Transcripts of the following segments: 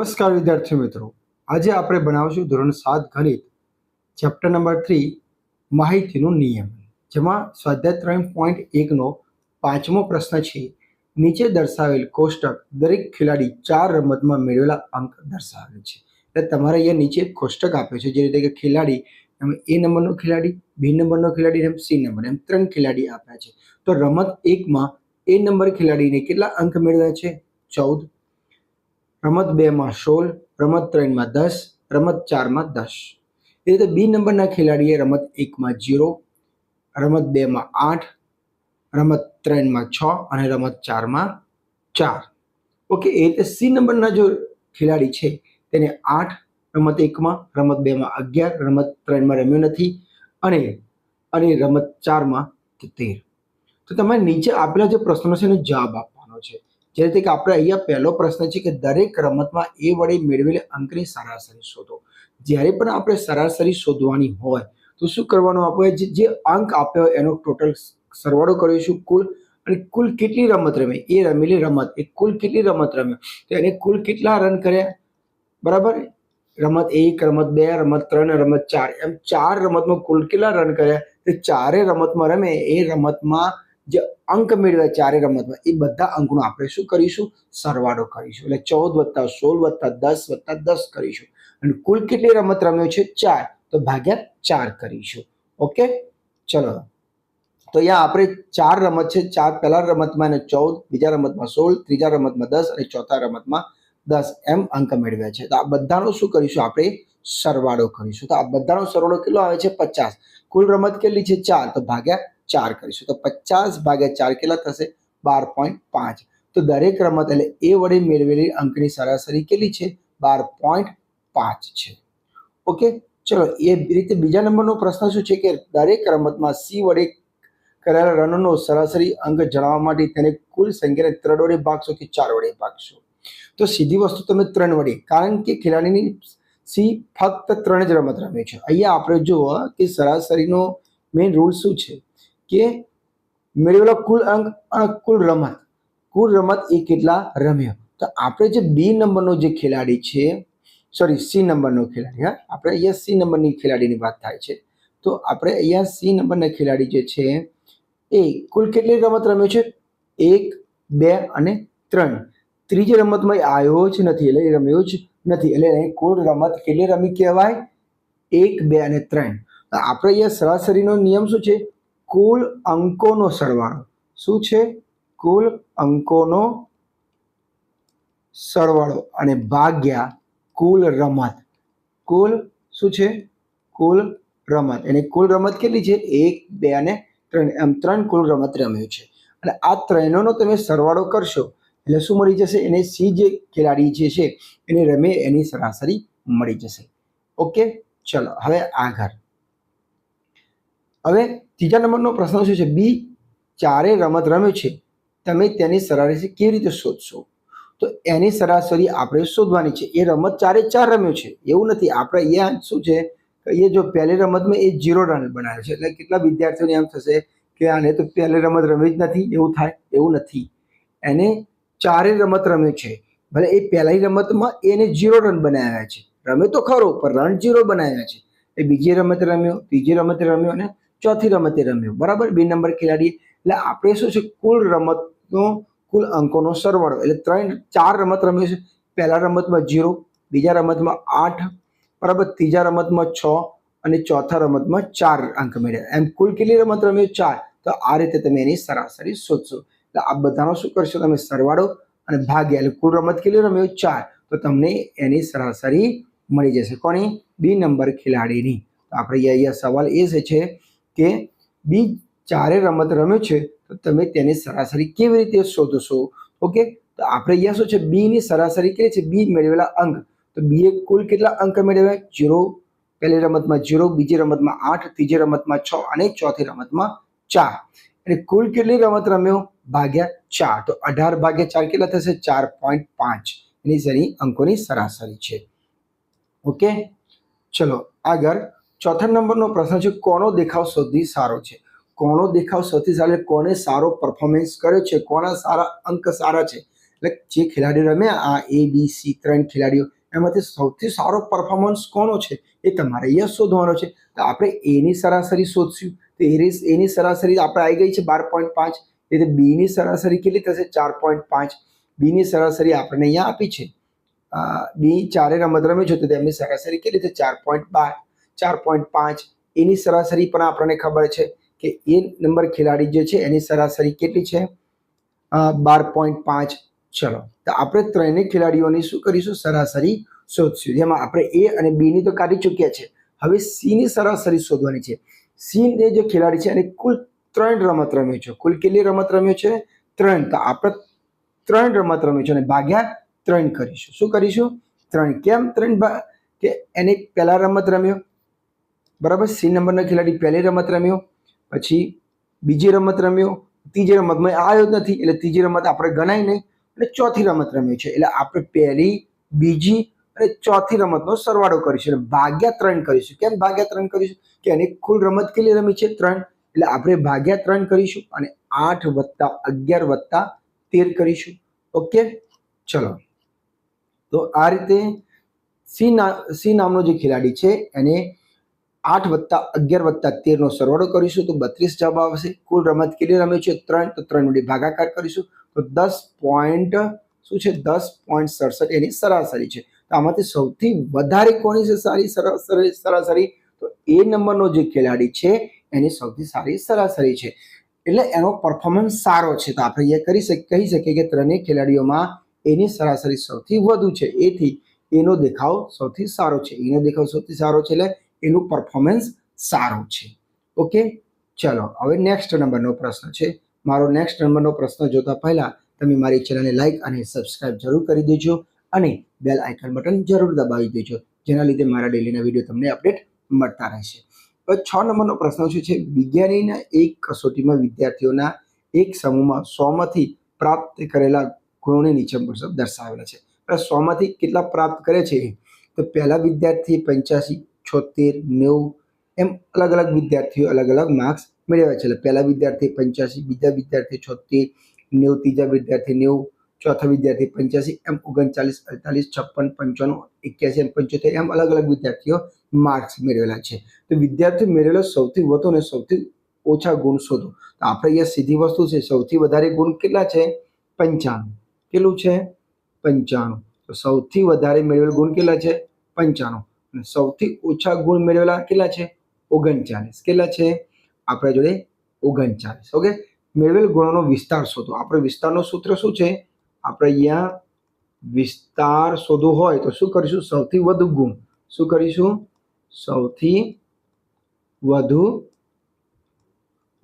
નમસ્કાર વિદ્યાર્થી મિત્રો. આજે આપણે બનાવશું ધોરણ સાત ગણિત ચેપ્ટર નંબર થ્રી માહિતીનું નિયમ, જેમાં સ્વાધ્યાય ત્રણ પોઈન્ટ એકનો પાંચમો પ્રશ્ન છે. નીચે દર્શાવેલ કોષ્ટક દરેક ખેલાડી ચાર રમતમાં મેળવેલા અંક દર્શાવે છે. એટલે તમારે અહીંયા નીચે કોષ્ટક આપ્યો છે, જે રીતે કે ખેલાડી એમ એ નંબરનો ખેલાડી, બી નંબરનો ખેલાડી, એમ સી નંબર, એમ ત્રણ ખેલાડી આપ્યા છે. તો રમત એકમાં એ નંબર ખેલાડીને કેટલા અંક મેળવ્યા છે? ચૌદ રમત બેમાં સોળ, રમત ત્રણમાં દસ, રમત ચારમાં દસ. એ રીતે બી નંબરના ખેલાડીએ રમત એકમાં જીરો, રમત બેમાં આઠ, રમત ત્રણમાં છ અને રમત ચારમાં ચાર. ઓકે, એ રીતે સી નંબરના જો ખેલાડી છે, તેને આઠ, રમત એકમાં, રમત બેમાં અગિયાર, રમત ત્રણમાં રમ્યો નથી અને અને રમત ચારમાં તેર. તો તમારે નીચે આપેલા જે પ્રશ્નો છે એનો જવાબ આપવાનો છે. જે આપણે અહીંયા પહેલો પ્રશ્ન છે કે દરેક રમતમાં એ વડે મેળવેલી અંકની સરાસરી શોધો. જ્યારે પણ આપણે સરાસરી શોધવાની હોય, તો શું કરવાનું આપણે? જે અંક આપ્યો એનો ટોટલ સરવાળો કરીશું કુલ અને કુલ કેટલી રમત રમે? એ રમેલી રમત. એ કુલ કેટલી રમત રમે? તો એને કુલ કેટલા રન કર્યા? બરાબર? રમત એક, રમત બે, રમત ત્રણ, રમત ચાર. એમ ચાર રમતમાં કુલ કેટલા રન કર્યા? તે ચારે રમતમાં રમે. એ રમતમાં જે અંક મેળવ્યા ચારે રમતમાં, એ બધા અંકનો આપણે શું કરીશું? સરવાળો કરીશું. એટલે ચૌદ વત્તા સોળ વત્તા દસ વત્તા દસ કરીશું. અને કુલ કેટલી રમત રમ્યો છે? ચાર. તો ભાગ્યા ચાર કરીશું. ઓકે? ચલો. તો અહીંયા આપણે ચાર રમત છે. ચાર પહેલા રમતમાં અને ચૌદ, બીજા રમતમાં સોળ, ત્રીજા રમતમાં દસ અને ચોથા રમતમાં દસ એમ અંક મેળવ્યા છે. તો આ બધાનો શું કરીશું? આપણે સરવાળો કરીશું. તો આ બધાનો સરવાળો કેટલો આવે છે? પચાસ. કુલ રમત કેટલી છે? ચાર. તો ભાગ્યા ચાર કરીશું. તો પચાસ ભાગ્યા ચાર કેટલા થશે? બાર પોઈન્ટ પાંચ. તો દરેક રમત એટલે એ વડે મેળવેલી અંકની સરાસરી કેટલી છે? બાર પોઈન્ટ પાંચ છે. ઓકે? ચલો, એ રીતે બીજા નંબરનો પ્રશ્ન શું છે કે દરેક રમતમાં સી વડે કરેલા રનનો સરાસરી અંક જણાવવા માટે તેને કુલ સંખ્યાને ત્રણ વડે ભાગશો કે ચાર વડે ભાગશો? તો સીધી વસ્તુ તમે ત્રણ વડે. કારણ કે ખેલાડીની સી ફક્ત ત્રણ જ રમત રમે છે. અહીંયા આપણે જુઓ કે સરાસરીનો મેઇન રૂલ શું છે? કે મેળવેલો કુલ અંક અને કુલ રમત. કુલ રમત એ કેટલા રમ્યો? તો આપણે જે બી નંબરનો જે ખેલાડી છે સોરી સી નંબરનો ખેલાડી, હા? આપણે અહીંયા સી નંબરની ખેલાડીની વાત થાય છે. તો આપણે અહીંયા સી નંબરના ખેલાડી જે છે, એ કુલ કેટલી રમત રમ્યો છે? એક, બે અને ત્રણ. ત્રીજી રમતમાં આવ્યો જ નથી, એટલે એ રમ્યો જ નથી, એટલે કુલ રમત કેટલી રમી કહેવાય? એક, બે અને ત્રણ. આપણે અહીંયા સરાસરીનો નિયમ શું છે? કુલ અંકોનો સરવાળો. શું છે? કુલ અંકોનો સરવાળો અને ભાગ્યા કુલ રમત. કુલ શું છે? કુલ રમત. એની કુલ રમત કેટલી છે? એક, બે અને ત્રણ. એમ ત્રણ કુલ રમત રમ્યું છે. અને આ ત્રણનો તમે સરવાળો કરશો, એટલે શું મળી જશે? એને સી જે ખેલાડી જે છે, એને રમે, એની સરાસરી મળી જશે. ઓકે? ચલો, હવે આગળ. હવે ત્રીજા નંબરનો પ્રશ્ન શું છે? બી ચારે રમત રમ્યો છે. તમે તેની સરાસરી કેવી રીતે શોધશો? તો એની સરાસરી આપણે શોધવાની છે. એ રમત ચારે ચાર રમ્યો છે. એવું નથી. આપણે અહીંયા શું છે? એ જો પહેલી રમતમાં એ જીરો રન બનાવે છે. એટલે કેટલા વિદ્યાર્થીઓને એમ થશે કે આને તો પહેલી રમત રમી જ નથી. એવું થાય? એવું નથી. એને ચારે રમત રમ્યો છે. ભલે એ પહેલાની રમતમાં એને જીરો રન બનાવ્યા છે. રમે તો ખરો, પણ રન જીરો બનાવ્યા છે. એ બીજી રમત રમ્યો, ત્રીજી રમત રમ્યો અને ચોથી રમતે રમ્યો. બરાબર? બે નંબર ખેલાડી એટલે આપણે શું છે? કુલ રમતનો, કુલ અંકોનો સરવાળો. એટલે ત્રણ, ચાર રમત રમ્યો છે. પહેલા રમતમાં જીરો, બીજા રમતમાં આઠ, બરાબર? ત્રીજા રમતમાં છ અને ચોથા રમતમાં ચાર અંક મેળવ્યા એમ કુલ કેટલી રમત રમ્યો? ચાર. તો આ રીતે તમે એની સરાસરી શોધશો. એટલે આ બધાનો શું કરશો? તમે સરવાળો અને ભાગ્યા. એટલે કુલ રમત કેટલી રમ્યો? ચાર. તો તમને એની સરાસરી મળી જશે. કોની? બી નંબર ખેલાડીની. તો આપણે અહીંયા સવાલ એ છે કે બી ચારે રમત રમ્યો છે, તો તમે તેની સરાસરી કેવી રીતે શોધશો? ઓકે, તો આપણે અહીંયા શું છે? બીની સરાસરી કેટલી છે? બી મેળવેલા અંક. તો બીએ કુલ કેટલા અંક મેળવ્યા? જીરો. પહેલી રમતમાં જીરો, બીજી રમતમાં આઠ, ત્રીજી રમતમાં છ અને ચોથી રમતમાં ચાર. એટલે કુલ કેટલી રમત રમ્યો? ભાગ્યા ચાર. તો અઢાર ભાગ્યા ચાર કેટલા થશે? ચાર પોઈન્ટ પાંચ. એની અંકોની સરાસરી છે. ઓકે, ચલો આગળ ચોથા નંબરનો પ્રશ્ન છે, કોનો દેખાવ સૌથી સારો છે? કોનો દેખાવ સૌથી સારો કોને સારો પરફોર્મન્સ કર્યો છે? કોના સારા અંક સારા છે? એટલે જે ખેલાડીઓ રમ્યા આ એ બી સી ત્રણ ખેલાડીઓ, એમાંથી સૌથી સારો પરફોર્મન્સ કોનો છે? એ તમારે અહીંયા શોધવાનો છે. તો આપણે એની સરાસરી શોધશું. તો એ એની સરાસરી આપણે આવી ગઈ છે બાર પોઈન્ટ પાંચ. એટલે બીની સરાસરી કેટલી થશે? ચાર પોઈન્ટ પાંચ. બીની સરાસરી આપણને અહીંયા આપી છે. બી ચારે રમત રમે છે, તો તેમની સરાસરી કેટલી થશે? ચાર પોઈન્ટ બાર. ચાર પોઈન્ટ પાંચ. એની સરાસરી પણ આપણને ખબર છે કે એ નંબર ખેલાડી જે છે, એની સરાસરી કેટલી છે? બાર પોઈન્ટ પાંચ. ચલો. તો આપણે ત્રણેય ખેલાડીઓની શું કરીશું? સરાસરી શોધશું. જેમાં આપણે એ અને બીની તો કાઢી ચૂક્યા છે. હવે સીની સરાસરી શોધવાની છે. સીને જે ખેલાડી છે, એને કુલ ત્રણ રમત રમ્યો છે. કુલ કેટલી રમત રમ્યો છે? ત્રણ. તો આપણે ત્રણ રમત રમ્યો છે અને ભાગ્યા ત્રણ કરીશું. શું કરીશું? ત્રણ. કેમ? ત્રણ કે એને પહેલા રમત રમ્યો. બરાબર? સી નંબરનો ખેલાડી પહેલી રમત રમ્યો, પછી બીજી રમત રમ્યો, ત્રીજી રમતમાં આવ્યો જ નથી, એટલે ત્રીજી રમત આપણે ગણાય નહીં, અને ચોથી રમત રમ્યો છે. એટલે આપણે પહેલી, બીજી અને ચોથી રમતનો સરવાળો કરીશું, એટલે ભાગ્યા ત્રણ કરીશું. કેમ ભાગ્યા ત્રણ કરીશું? કે એની કુલ રમત કેટલી રમી છે? ત્રણ. એટલે આપણે ભાગ્યા ત્રણ કરીશું અને આઠ વત્તા અગિયાર વત્તા તેર કરીશું. ઓકે? ચલો. તો આ રીતે સી ના સી નામનો જે ખેલાડી છે, એને આઠ વત્તા અગિયાર વત્તા તેરનો સરવાળો કરીશું તો બત્રીસ જવાબ આવશે. કુલ રમત કેટલી રમે છે? ત્રણ. તો ત્રણ વડે ભાગાકાર કરીશું. તો દસ પોઈન્ટ, શું છે? દસ પોઈન્ટ સડસઠ એની સરાસરી છે. તો આમાંથી સૌથી વધારે કોની છે સારી સરાસરી? સરાસરી તો એ નંબરનો જે ખેલાડી છે, એની સૌથી સારી સરાસરી છે. એટલે એનો પરફોર્મન્સ સારો છે. તો આપણે એ કરી શકીએ કહી શકીએ કે ત્રણેય ખેલાડીઓમાં એની સરાસરી સૌથી વધુ છે. એથી એનો દેખાવ સૌથી સારો છે. એનો દેખાવ સૌથી સારો છે એટલે એનું પરફોર્મન્સ સારું છે. ઓકે ચલો, હવે નેક્સ્ટ નંબરનો પ્રશ્ન છે. મારો નેક્સ્ટ નંબરનો પ્રશ્ન જોતા પહેલાં તમે મારી ચેનલને લાઈક અને સબસ્ક્રાઇબ જરૂર કરી દેજો અને બેલ આઇકન બટન જરૂર દબાવી દેજો, જેના લીધે મારા ડેલીના વીડિયો તમને અપડેટ મળતા રહેશે. છ નંબરનો પ્રશ્ન શું છે? વિજ્ઞાનીના એક કસોટીમાં વિદ્યાર્થીઓના એક સમૂહમાં સોમાંથી પ્રાપ્ત કરેલા ગુણોને નીચે દર્શાવેલા છે. સોમાંથી કેટલા પ્રાપ્ત કરે છે? તો પહેલા વિદ્યાર્થી પંચ્યાસી છોતેર નેવું, એમ અલગ અલગ વિદ્યાર્થીઓ અલગ અલગ માર્ક્સ મેળવ્યા છે. એટલે પહેલા વિદ્યાર્થી પંચ્યાસી, બીજા વિદ્યાર્થી છોતેર નેવું, ત્રીજા વિદ્યાર્થી નેવું, ચોથા વિદ્યાર્થી પંચ્યાસી, એમ ઓગણચાલીસ, અડતાલીસ, છપ્પન, પંચાણું, એક્યાસી, એમ પંચોતેર, એમ અલગ અલગ વિદ્યાર્થીઓ માર્ક્સ મેળવેલા છે. તો વિદ્યાર્થી મેળવેલો સૌથી વધુ અને સૌથી ઓછા ગુણ શોધો. તો આપણે અહીંયા સીધી વસ્તુ છે, સૌથી વધારે ગુણ કેટલા છે? પંચાણું. કેટલું છે? પંચાણું. તો સૌથી વધારે મેળવેલ ગુણ કેટલા છે? પંચાણું. સૌથી ઓછા ગુણ મેળવેલા કેટલા છે? ઓગણચાલીસ. કેટલા છે? આપણા જોડે ઓગણચાલીસ. ઓકે મેળવેલ ગુણોનો વિસ્તાર શોધો. આપણે વિસ્તારનો સૂત્ર શું છે? આપણે અહીંયા વિસ્તાર શોધવો હોય તો શું કરીશું? સૌથી વધુ ગુણ. શું કરીશું? સૌથી વધુ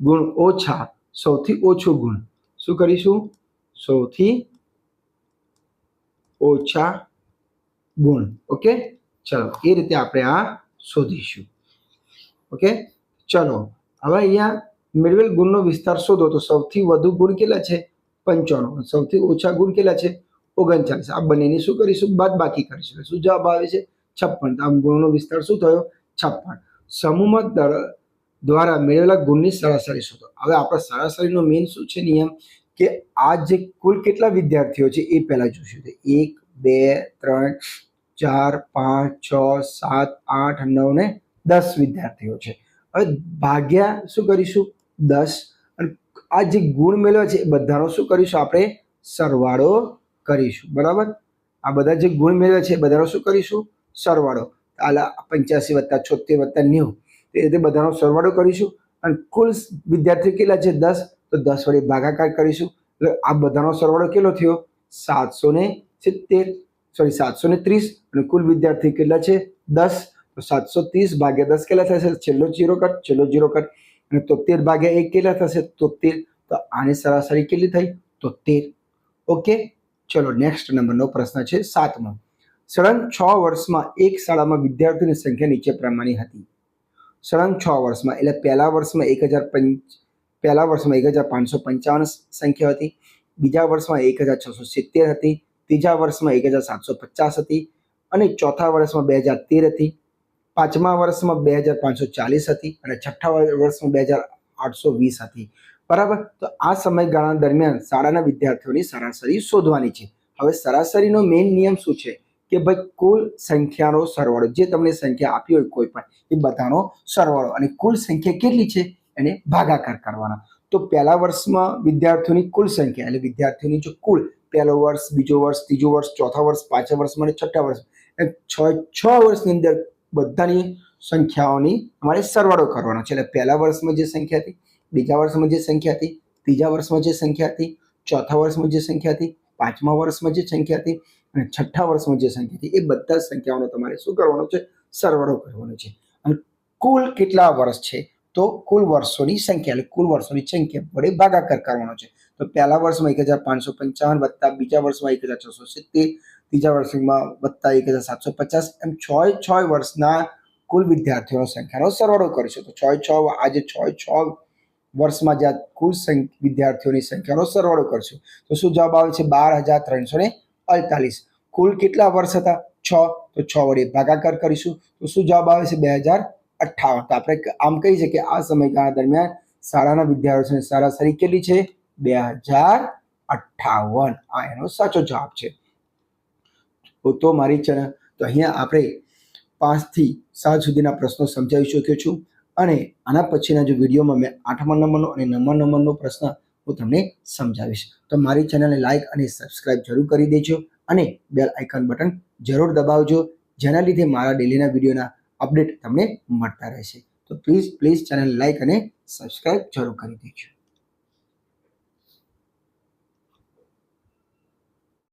ગુણ ઓછા, સૌથી ઓછું ગુણ. શું કરીશું? સૌથી ઓછા ગુણ. ઓકે ચલો, એ રીતે આપણે આ શોધીશું. ઓકે? ચલો, હવે અહીંયા મેળવેલ ગુણનો વિસ્તાર શોધો તો સૌથી વધુ ગુણ કેટલા છે? પંચાણું. સૌથી ઓછા ગુણ કેટલા છે? ઓગણચાલીસ. આ બંનેની શું કરીશું? બાદ બાકી કરીશું શું જવાબ આવે છે? છપ્પન. આ ગુણનો વિસ્તાર શું થયો? છપ્પન. સમૂહમાં દ્વારા મેળવેલા ગુણની સરાસરી શોધો. હવે આપણા સરાસરીનો મેઇન શું છે? નિયમ કે આ જે કુલ કેટલા વિદ્યાર્થીઓ છે એ પહેલાં તો એક, બે, ત્રણ ચાર, પાંચ, છ, સાત, આઠ, નવ ને દસ વિદ્યાર્થીઓ છે. હવે ભાગ્યા શું કરીશું? દસ. અને આ જે ગુણ મેળવ્યા છે એ બધાનો શું કરીશું આપણે? સરવાળો કરીશું. બરાબર? આ બધા જે ગુણ મેળવ્યા છે એ બધાનો શું કરીશું? સરવાળો. આલા પંચ્યાસી વત્તા છોતેર વત્તા નેવું. એ રીતે બધાનો સરવાળો કરીશું. અને કુલ વિદ્યાર્થીઓ કેટલા છે? દસ. તો દસ વડે ભાગાકાર કરીશું. એટલે આ બધાનો સરવાળો કેટલો થયો? સાતસો ને સિત્તેર. સોરી, સાતસો ને ત્રીસ અને કુલ વિદ્યાર્થી કેટલા છે? દસ. તો સાતસો ત્રીસ ભાગ્યા દસ કેટલા થશે? છેલ્લો જીરો કટ, છેલ્લો જીરો કટ. અને તોતેર ભાગ્યા એક કેટલા થશે? તોતેર. તો આની સરાસરી કેટલી થઈ? તોતેર. ઓકે? ચલો, નેક્સ્ટ નંબરનો પ્રશ્ન છે સાતમો. સળંગ છ વર્ષમાં એક શાળામાં વિદ્યાર્થીઓની સંખ્યા નીચે પ્રમાણે હતી. સળંગ છ વર્ષમાં, એટલે પહેલા વર્ષમાં એક હજાર પંચ, પહેલા વર્ષમાં એક હજાર પાંચસો પંચાવન સંખ્યા હતી. બીજા વર્ષમાં એક હજાર છસો સિત્તેર હતી. ત્રીજા વર્ષમાં એક હજાર સાતસો પચાસ હતી અને ચોથા વર્ષમાં બે હજાર તેર હતી. પાંચમા વર્ષમાં બે હજાર પાંચસો ચાલીસ હતી અને છઠ્ઠા વર્ષમાં બે હજાર આઠસો વીસ હતી. બરાબર? તો આ સમયગાળા દરમિયાન શાળાના વિદ્યાર્થીઓની સરાસરી શોધવાની છે. હવે સરાસરીનો મેઇન નિયમ શું છે? કે ભાઈ કુલ સંખ્યાનો સરવાળો, જે તમને સંખ્યા આપી હોય કોઈ પણ, એ બધાનો સરવાળો. અને કુલ સંખ્યા કેટલી છે? એને ભાગાકાર કરવાના. તો પહેલા વર્ષમાં વિદ્યાર્થીઓની કુલ સંખ્યા, એટલે વિદ્યાર્થીઓની જો કુલ પહેલો વર્ષ, બીજો વર્ષ, ત્રીજો વર્ષ, ચોથા વર્ષ, પાંચમા વર્ષ અને છઠ્ઠા વર્ષ. એમ છ છ વર્ષની અંદર બધાની સંખ્યાઓની અમારે સરવાળો કરવાનો છે. એટલે પહેલા વર્ષમાં જે સંખ્યા હતી, બીજા વર્ષમાં જે સંખ્યા હતી, ત્રીજા વર્ષમાં જે સંખ્યા હતી, ચોથા વર્ષમાં જે સંખ્યા હતી, પાંચમા વર્ષમાં જે સંખ્યા હતી અને છઠ્ઠા વર્ષમાં જે સંખ્યા હતી. એ બધા સંખ્યાઓનો તમારે શું કરવાનો છે? સરવાળો કરવાનો છે. અને કુલ કેટલા વર્ષ છે? તો કુલ વર્ષોની સંખ્યા, એટલે કુલ વર્ષોની સંખ્યા વડે ભાગાકાર કરવાનો છે. તો પહેલા વર્ષમાં એક હજાર પાંચસો પંચાવન વત્તા બીજા વર્ષમાં એક હજાર છસો સિત્તેર, ત્રીજા વર્ષમાં વત્તા એક હજાર સાતસો પચાસ એમ છ છ વર્ષના કુલ વિદ્યાર્થીઓનો સંખ્યાનો સરવાળો કરીશું. તો છ છ, આજે છ છ વર્ષમાં જ્યાં કુલ વિદ્યાર્થીઓની સંખ્યાનો સરવાળો કરશું. તો શું જવાબ આવે છે? બાર હજાર ત્રણસો ને અડતાલીસ. કુલ કેટલા વર્ષ હતા? છ. તો છ વડે ભાગાકાર કરીશું. તો શું જવાબ આવે છે? બે હજાર અઠ્ઠાવન. તો આપણે આમ કહી શકીએ આ સમયગાળા દરમિયાન શાળાના વિદ્યાર્થીઓની સરાસરી કેટલી છે? બે હજાર અઠ્ઠાવન. આ એનો સાચો જવાબ છે. તો મારી તો અહીંયા આપણે પાંચથી સાત સુધીના પ્રશ્નો સમજાવી શક્યો છું અને આના પછીના જો વિડીયોમાં મેં આઠમા નંબરનો અને નવમા નંબરનો પ્રશ્ન હું તમને સમજાવીશ. તો મારી ચેનલને લાઇક અને સબસ્ક્રાઇબ જરૂર કરી દેજો અને બેલ આઇકન બટન જરૂર દબાવજો. જેના લીધે મારા ડેલીના વિડીયોના અપડેટ તમને મળતા રહેશે. તો પ્લીઝ પ્લીઝ ચેનલ લાઇક અને સબસ્ક્રાઈબ જરૂર કરી દેજો.